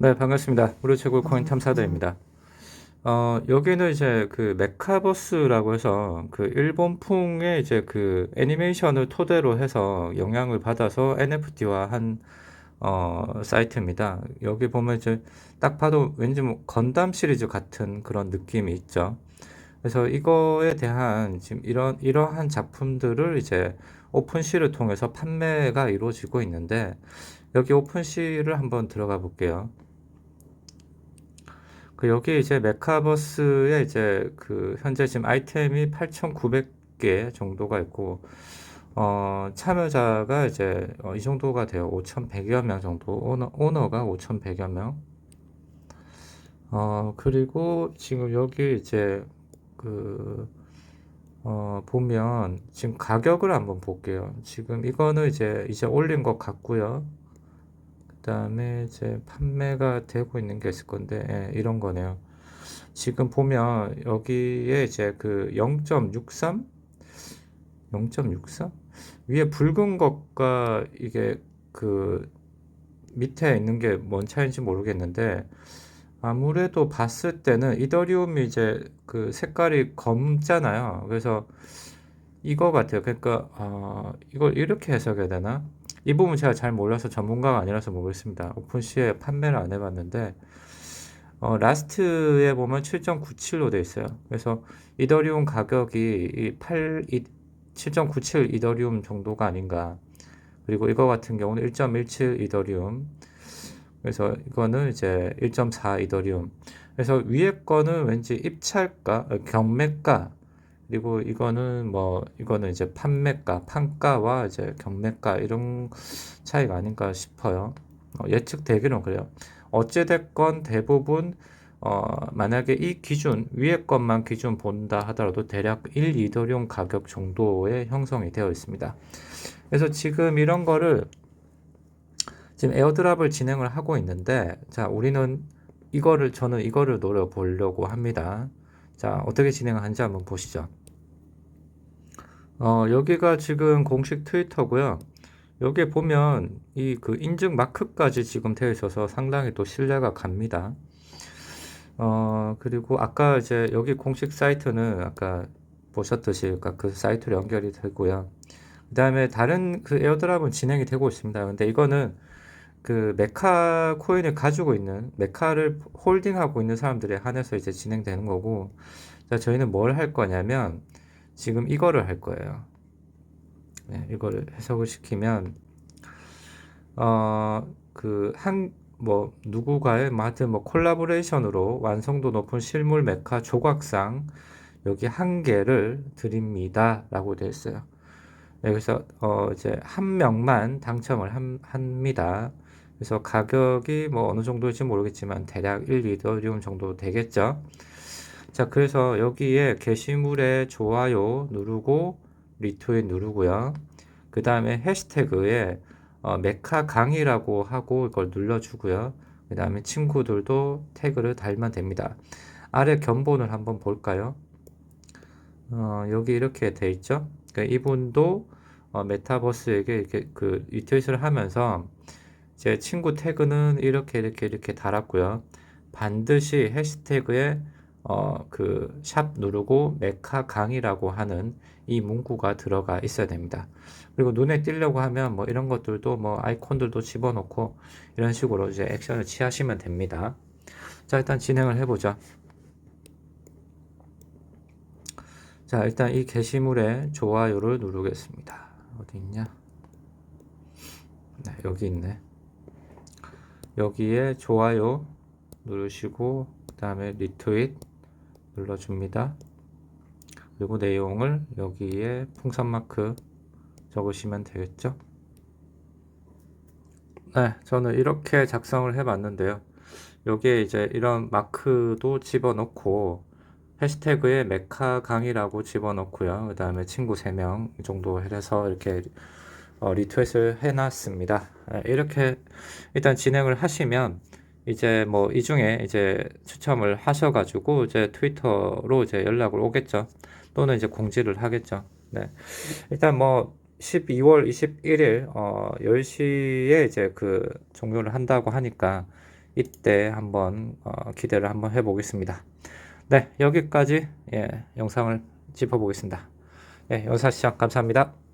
네, 반갑습니다. 무료 최고 코인 탐사대입니다. 어, 여기는 이제 그 메카버스라고 해서 그 일본풍의 이제 그 애니메이션을 토대로 해서 영향을 받아서 NFT화 한 어, 사이트입니다. 여기 보면 이제 딱 봐도 왠지 뭐 건담 시리즈 같은 그런 느낌이 있죠. 그래서 이거에 대한 지금 이런 이러한 작품들을 이제 오픈시를 통해서 판매가 이루어지고 있는데 여기 오픈시를 한번 들어가 볼게요. 그 여기 이제 메카버스에 이제 그 현재 지금 아이템이 8,900개 정도가 있고 어 참여자가 이제 어, 이 정도가 돼요. 5,100여 명 정도 오너 오너가 5,100여 명. 어 그리고 지금 여기 이제 그 어, 보면 지금 가격을 한번 볼게요. 지금 이거는 이제 이제 올린 것 같고요. 그다음에 이제 판매가 되고 있는 게 있을 건데 예, 이런 거네요. 지금 보면 여기에 이제 그 0.63 0.63 위에 붉은 것과 이게 그 밑에 있는 게 뭔 차이인지 모르겠는데 아무래도 봤을 때는 이더리움이 이제 그 색깔이 검잖아요. 그래서 이거 같아요. 그러니까 어, 이걸 이렇게 해석해야 되나? 이 부분 제가 잘 몰라서 전문가가 아니라서 모르겠습니다. 오픈시에 판매를 안 해봤는데 어, 라스트에 보면 7.97로 돼 있어요. 그래서 이더리움 가격이 이 8, 7.97 이더리움 정도가 아닌가. 그리고 이거 같은 경우는 1.17 이더리움. 그래서 이거는 이제 1.4 이더리움. 그래서 위에 거는 왠지 입찰가, 어, 경매가, 그리고 이거는 뭐, 이거는 이제 판매가, 판가와 이제 경매가 이런 차이가 아닌가 싶어요. 어, 예측되기는 그래요. 어찌됐건 대부분 어, 만약에 이 기준, 위에 것만 기준 본다 하더라도 대략 1 이더리움 가격 정도의 형성이 되어 있습니다. 그래서 지금 이런 거를 지금 에어드랍을 진행을 하고 있는데 자, 우리는 이거를 저는 이거를 노려 보려고 합니다. 자, 어떻게 진행을 하는지 한번 보시죠. 어, 여기가 지금 공식 트위터고요. 여기에 보면 이 그 인증 마크까지 지금 되어 있어서 상당히 또 신뢰가 갑니다. 어, 그리고 아까 이제 여기 공식 사이트는 아까 보셨듯이 아까 그 사이트로 연결이 되고요. 그 다음에 다른 그 에어드랍은 진행이 되고 있습니다. 근데 이거는 그 메카 코인을 가지고 있는 메카를 홀딩하고 있는 사람들에 한해서 이제 진행되는 거고 자 저희는 뭘 할 거냐면 지금 이거를 할 거예요. 네, 이거를 해석을 시키면 어 그 한 뭐 누구가의 뭐 하여튼 뭐 콜라보레이션으로 완성도 높은 실물 메카 조각상 여기 한 개를 드립니다라고 되어 있어요. 네, 그래서 어 이제 한 명만 당첨을 함, 합니다. 그래서 가격이 뭐 어느 정도일지 모르겠지만 대략 1, 이더리움 정도 되겠죠. 자, 그래서 여기에 게시물에 좋아요 누르고 리트윗 누르고요. 그 다음에 해시태그에 어, 메카 강의라고 하고 이걸 눌러주고요. 그 다음에 친구들도 태그를 달면 됩니다. 아래 견본을 한번 볼까요? 어, 여기 이렇게 돼 있죠. 그러니까 이분도 어, 메타버스에게 이렇게 그 리트윗을 하면서 제 친구 태그는 이렇게 이렇게 이렇게 달았고요. 반드시 해시태그에 어, 그 샵 누르고 메카 강의라고 하는 이 문구가 들어가 있어야 됩니다. 그리고 눈에 띄려고 하면 뭐 이런 것들도 뭐 아이콘들도 집어넣고 이런 식으로 이제 액션을 취하시면 됩니다. 자, 일단 진행을 해보죠. 자, 일단 이 게시물에 좋아요를 누르겠습니다. 어디 있냐? 네, 여기 있네. 여기에 좋아요 누르시고 그 다음에 리트윗 눌러줍니다. 그리고 내용을 여기에 풍선 마크 적으시면 되겠죠. 네, 저는 이렇게 작성을 해봤는데요. 여기에 이제 이런 마크도 집어넣고 해시태그에 메카 강의라고 집어넣고요. 그 다음에 친구 3명 정도 해서 이렇게 어, 리트윗을 해놨습니다. 네, 이렇게 일단 진행을 하시면 이제 뭐 이 중에 이제 추첨을 하셔가지고 이제 트위터로 이제 연락을 오겠죠. 또는 이제 공지를 하겠죠. 네. 일단 뭐 12월 21일 어 10시에 이제 그 종료를 한다고 하니까 이때 한번 어, 기대를 한번 해보겠습니다. 네, 여기까지 예, 영상을 짚어보겠습니다. 네, 연사 시작 감사합니다.